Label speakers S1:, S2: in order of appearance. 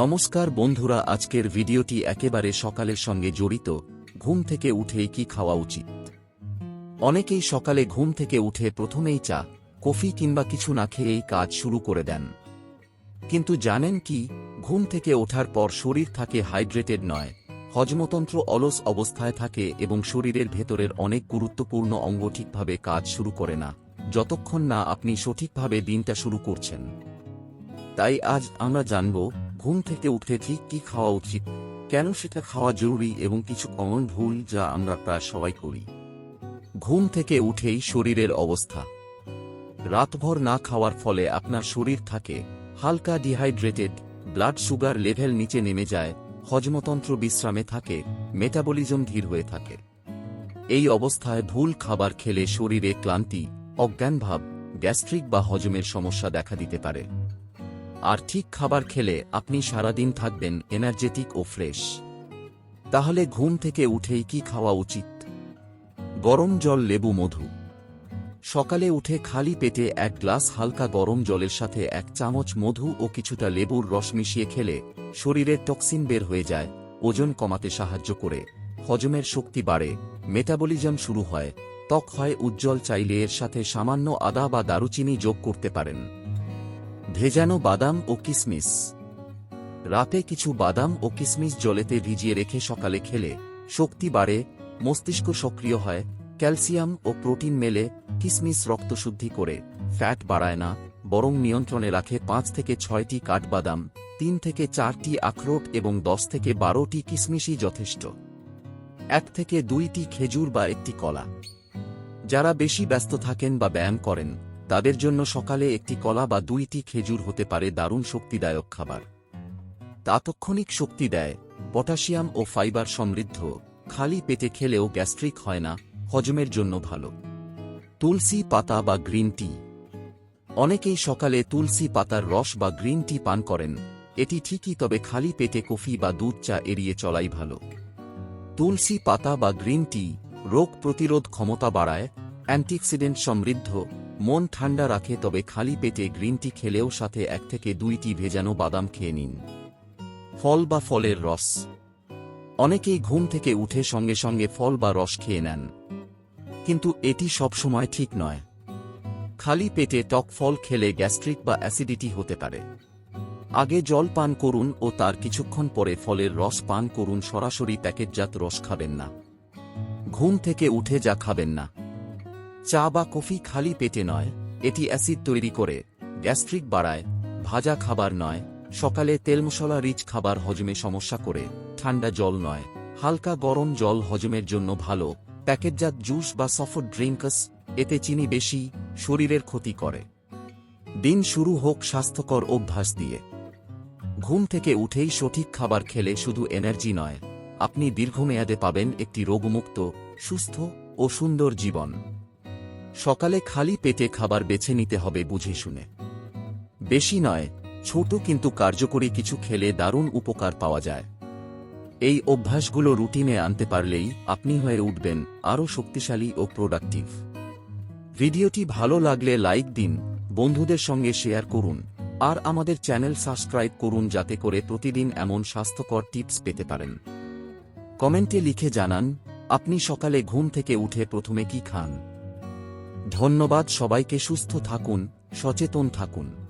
S1: নমস্কার বন্ধুরা, আজকের ভিডিওটি একেবারে সকালের সঙ্গে জড়িত। ঘুম থেকে উঠেই কি খাওয়া উচিত? অনেকেই সকালে ঘুম থেকে উঠে প্রথমেই চা, কফি কিংবা কিছু না খেয়েই কাজ শুরু করে দেন। কিন্তু জানেন কি, ঘুম থেকে ওঠার পর শরীর থাকে হাইড্রেটেড নয়, হজমতন্ত্র অলস অবস্থায় থাকে এবং শরীরের ভেতরের অনেক গুরুত্বপূর্ণ অঙ্গ ঠিকভাবে কাজ শুরু করে না, যতক্ষণ না আপনি সঠিকভাবে দিনটা শুরু করছেন। তাই আজ আমরা জানব ঘুম থেকে উঠে ঠিক কি খাওয়া উচিত? কেন সেটা খাওয়া জরুরি এবং কিছু কমন ভুল যা আমরা প্রায় সবাই করি? ঘুম থেকে উঠেই শরীরের অবস্থা। রাতভর না খাওয়ার ফলে আপনার শরীর থাকে, হালকা ডিহাইড্রেটেড ব্লাড সুগার লেভেল নিচে নেমে যায়, হজমতন্ত্র বিশ্রামে থাকে মেটাবলিজম ধীর হয়ে থাকে। এই অবস্থায় ভুল খাবার খেলে শরীরে ক্লান্তি অজ্ঞানভাব গ্যাস্ট্রিক বা হজমের সমস্যা দেখা দিতে পারে। আর ঠিক খাবার খেলে আপনি সারাদিন থাকবেন এনার্জেটিক ও ফ্রেশ তাহলে ঘুম থেকে উঠেই কি খাওয়া উচিত? গরম জল, লেবু, মধু। সকালে উঠে খালি পেটে এক গ্লাস হালকা গরম জলের সাথে এক চামচ মধু ও কিছুটা লেবুর রস মিশিয়ে খেলে শরীরের টক্সিন বের হয়ে যায়, ওজন কমাতে সাহায্য করে, হজমের শক্তি বাড়ে মেটাবলিজম শুরু হয়, ত্বক হয় উজ্জ্বল চাইলে এর সাথে সামান্য আদা বা দারুচিনি যোগ করতে পারেন। ভেজানো বাদাম ও কিসমিস। রাতে কিছু বাদাম ও কিসমিস জলেতে ভিজিয়ে রেখে সকালে খেলে শক্তি বাড়ে, মস্তিষ্ক সক্রিয় হয়, ক্যালসিয়াম ও প্রোটিন মেলে, কিসমিস রক্ত রক্তশুদ্ধি করে, ফ্যাট বাড়ায় না, বরং নিয়ন্ত্রণে রাখে পাঁচ থেকে ছয়টি কাঠবাদাম, তিন থেকে চারটি আখরোট এবং দশ থেকে বারোটি কিসমিসই যথেষ্ট। এক থেকে দুইটি খেজুর বা একটি কলা। যারা বেশি ব্যস্ত থাকেন বা ব্যায়াম করেন তাদের জন্য সকালে একটি কলা বা দুইটি খেজুর হতে পারে দারুণ শক্তিদায়ক খাবার। তাৎক্ষণিক শক্তি দেয়, পটাশিয়াম ও ফাইবার সমৃদ্ধ, খালি পেটে খেলেও গ্যাস্ট্রিক হয় না, হজমের জন্য ভালো। তুলসী পাতা বা গ্রিন টি। অনেকেই সকালে তুলসী পাতার রস বা গ্রিন টি পান করেন, এটি ঠিকই তবে খালি পেটে কফি বা দুধ চা এড়িয়ে চলাই ভালো। তুলসী পাতা বা গ্রিন টি রোগ প্রতিরোধ ক্ষমতা বাড়ায়, অ্যান্টিঅক্সিডেন্ট সমৃদ্ধ মন ঠান্ডা রাখে তবে খালি পেটে গ্রিন টি খেলেও সাথে এক থেকে দুইটি ভেজানো বাদাম খেয়ে নিন। ফল বা ফলের রস। অনেকেই ঘুম থেকে উঠে সঙ্গে সঙ্গে ফল বা রস খেয়ে নেন। কিন্তু এটি সবসময় ঠিক নয়। খালি পেটে টক ফল খেলে গ্যাস্ট্রিক বা অ্যাসিডিটি হতে পারে। আগে জল পান করুন ও তার কিছুক্ষণ পরে ফলের রস পান করুন। সরাসরি প্যাকেটজাত রস খাবেন না। ঘুম থেকে উঠে যা খাবেন না। চা বা কফি খালি পেটে নয়, এটি অ্যাসিড তৈরি করে। গ্যাস্ট্রিক বাড়ায়, ভাজা খাবার নয়, সকালে তেল মশলা রিচ খাবার হজমে সমস্যা করে, ঠান্ডা জল নয়, হালকা গরম জল হজমের জন্য ভালো, প্যাকেটজাত জুস বা সফট ড্রিঙ্কস এতে চিনি বেশি, শরীরের ক্ষতি করে। দিন শুরু হোক স্বাস্থ্যকর অভ্যাস দিয়ে। ঘুম থেকে উঠেই সঠিক খাবার খেলে শুধু এনার্জি নয়, আপনি দীর্ঘমেয়াদে পাবেন একটি রোগমুক্ত, সুস্থ ও সুন্দর জীবন। সকালে খালি পেটে খাবার বেছে নিতে হবে বুঝে শুনে। বেশি নয়, ছোট কিন্তু কার্যকরী কিছু খেলে দারুণ উপকার পাওয়া যায়। এই অভ্যাসগুলো রুটিনে আনতে পারলেই আপনি হয়ে উঠবেন আরও শক্তিশালী ও প্রোডাক্টিভ। ভিডিওটি ভালো লাগলে লাইক দিন, বন্ধুদের সঙ্গে শেয়ার করুন, আর আমাদের চ্যানেল সাবস্ক্রাইব করুন যাতে করে প্রতিদিন এমন স্বাস্থ্যকর টিপস পেতে পারেন। কমেন্টে লিখে জানান, আপনি সকালে ঘুম থেকে উঠে প্রথমে কি খান? ধন্যবাদ সবাইকে সুস্থ থাকুন সচেতন থাকুন।